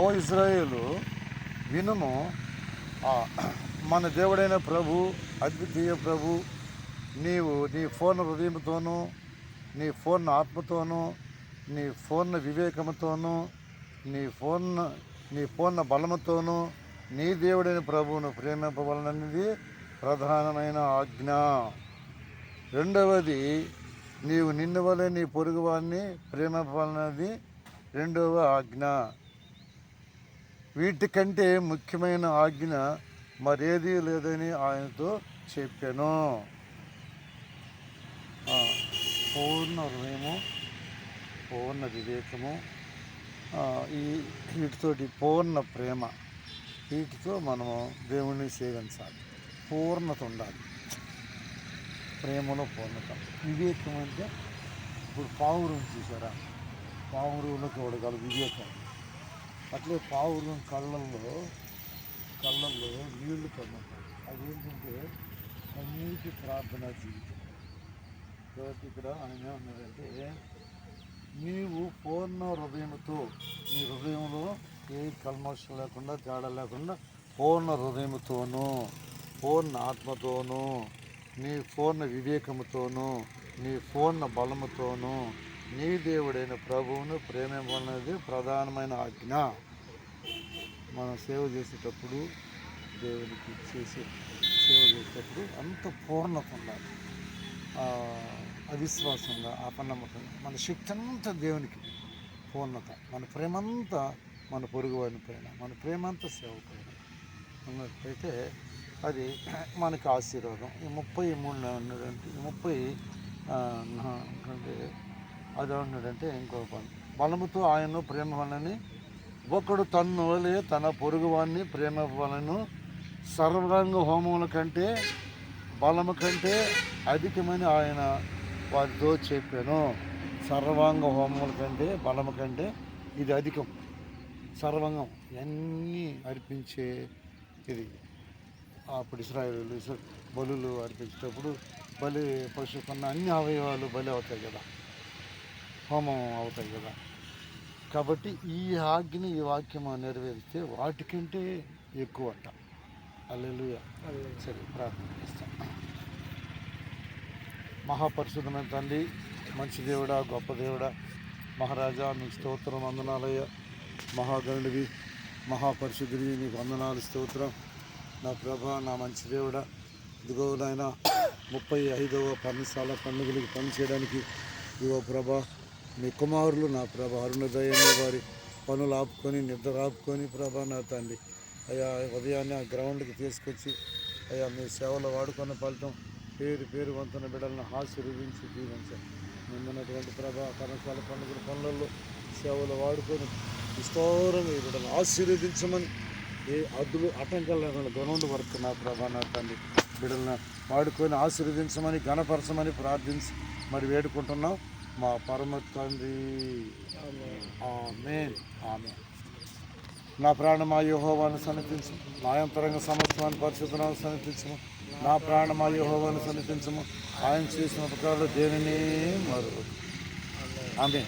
ఓ ఇజ్రాయేలు వినుము మన దేవుడైన ప్రభు అద్వితీయ ప్రభు నీవు నీ ఫోన్ హృదయంతోనూ నీ ఫోన్ ఆత్మతోనూ నీ ఫోన్ వివేకముతోనూ నీ ఫోన్ నీ ఫోన్ బలముతోనూ నీ దేవుడైన ప్రభువును ప్రేమింపవలనది ప్రధానమైన ఆజ్ఞ. రెండవది నీవు నిన్ను వలె నీ పొరుగువారిని ప్రేమింపవలనది రెండవ ఆజ్ఞ. వీటికంటే ముఖ్యమైన ఆజ్ఞ మరేదీ లేదని ఆయనతో చెప్పాను. పూర్ణ హృదయము పూర్ణ వివేకము ఈ వీటితోటి పూర్ణ ప్రేమ వీటితో మనము దేవుణ్ణి సేవించాలి. పూర్ణత ఉండాలి. ప్రేమలో పూర్ణత. వివేకం అంటే ఇప్పుడు పావురం చూసారా? పావురంలో చూడగల వివేకం. అట్లే పావురం కళ్ళల్లో కళ్ళల్లో నీళ్ళు కమ్ముతాయి. అదేంటంటే కన్నీటి ప్రార్థన జీవితం. కాబట్టి ఇక్కడ ఆయన ఉన్నాడంటే నీవు పూర్ణ హృదయంతో నీ హృదయంలో ఏ కల్మషం లేకుండా తేడా లేకుండా పూర్ణ హృదయంతోనూ పూర్ణ ఆత్మతోనూ నీ పూర్ణ వివేకముతోనూ నీ పూర్ణ బలముతోనూ నీ దేవుడైన ప్రభువును ప్రేమింపనేది ప్రధానమైన ఆజ్ఞ. మనం సేవ చేసేటప్పుడు దేవునికి చేసే సేవ చేసేటప్పుడు అంత పూర్ణత ఉండాలి. అవిశ్వాసంగా అపనమ్మకంగా మన శక్తి అంతా దేవునికి. పూర్ణత. మన ప్రేమంతా మన పొరుగు వారిని పైన. మన ప్రేమంతా సేవ పైన. ఉన్నట్లయితే అది మనకి ఆశీర్వాదం. ఈ ముప్పై మూడు ఈ ముప్పై అంటే అది ఉన్నాడంటే ఇంకో పని బలముతో ఆయన ప్రేమ వలని ఒకడు తన్ను వలె తన పొరుగు వాడిని ప్రేమ వలను సర్వాంగ హోమముల కంటే బలము కంటే అధికమని ఆయన వారితో చెప్పాను. సర్వాంగ హోమముల కంటే బలము కంటే ఇది అధికం. సర్వంగం ఇవన్నీ అర్పించే ఇది. అప్పుడు ఇస్రాయలు బలులు అర్పించేటప్పుడు బలి పశు కొన్న అన్ని అవయవాలు బలి అవుతాయి కదా. హోమం అవుతాయి కదా. కాబట్టి ఈ ఆజ్ఞ ఈ వాక్యం నెరవేరిస్తే వాటికంటే ఎక్కువ అంట అల్లెలుయ సరే ప్రార్థన చేస్తాం. మహాపరిశుద్ధమైన తండ్రి మంచి దేవుడా గొప్ప దేవుడా మహారాజా మీకు స్తోత్రం వందనాలయ్య. మహాగణుడివి మహాపరిశుద్ధుడివి నీకు వందనాలు స్తోత్రం. నా ప్రభ నా మంచి దేవుడా ఇదిగో నాయన ముప్పై ఐదవ పర్ణశాల పండుగలకి పని చేయడానికి ఇదిగో ప్రభ మీ కుమారులు నా ప్రభ అరుణోదయాన్ని వారి పనులు ఆపుకొని నిద్ర ఆపుకొని ప్రభా నా తండ్రి. అయ్యా ఉదయాన్నే ఆ గ్రౌండ్కి తీసుకొచ్చి అయ్యా మీ సేవలో వాడుకున్న ఫలితం పేరు పేరు వంతున బిడ్డలను ఆశీర్వించి దీవించండి ముందున్నటువంటి ప్రభా కనకాల పండుగల పనులలో సేవలు వాడుకొని విస్తారంగా ఈ బిడ్డలు ఆశీర్వదించమని ఏ అడ్డులు ఆటంకాలు లేకుండా గ్రౌండ్ వర్క్ నా ప్రభా నా తండ్రి. బిడ్డలను వాడుకొని ఆశీర్వదించమని ఘనపరచమని ప్రార్థించి మరి వేడుకుంటున్నాం. మా పరమ తండ్రి. ఆమె ఆమె నా ప్రాణమా యోహోవాను సన్నిధించు నాయంతరంగ సమస్తవాన్ని పరిశుద్ధనాన్ని సన్నిధించము నా ప్రాణమా యోహోవాను సన్నిధించము ఆయన చేసిన ఉపకారాలు దేనిని మరొకటి ఆమె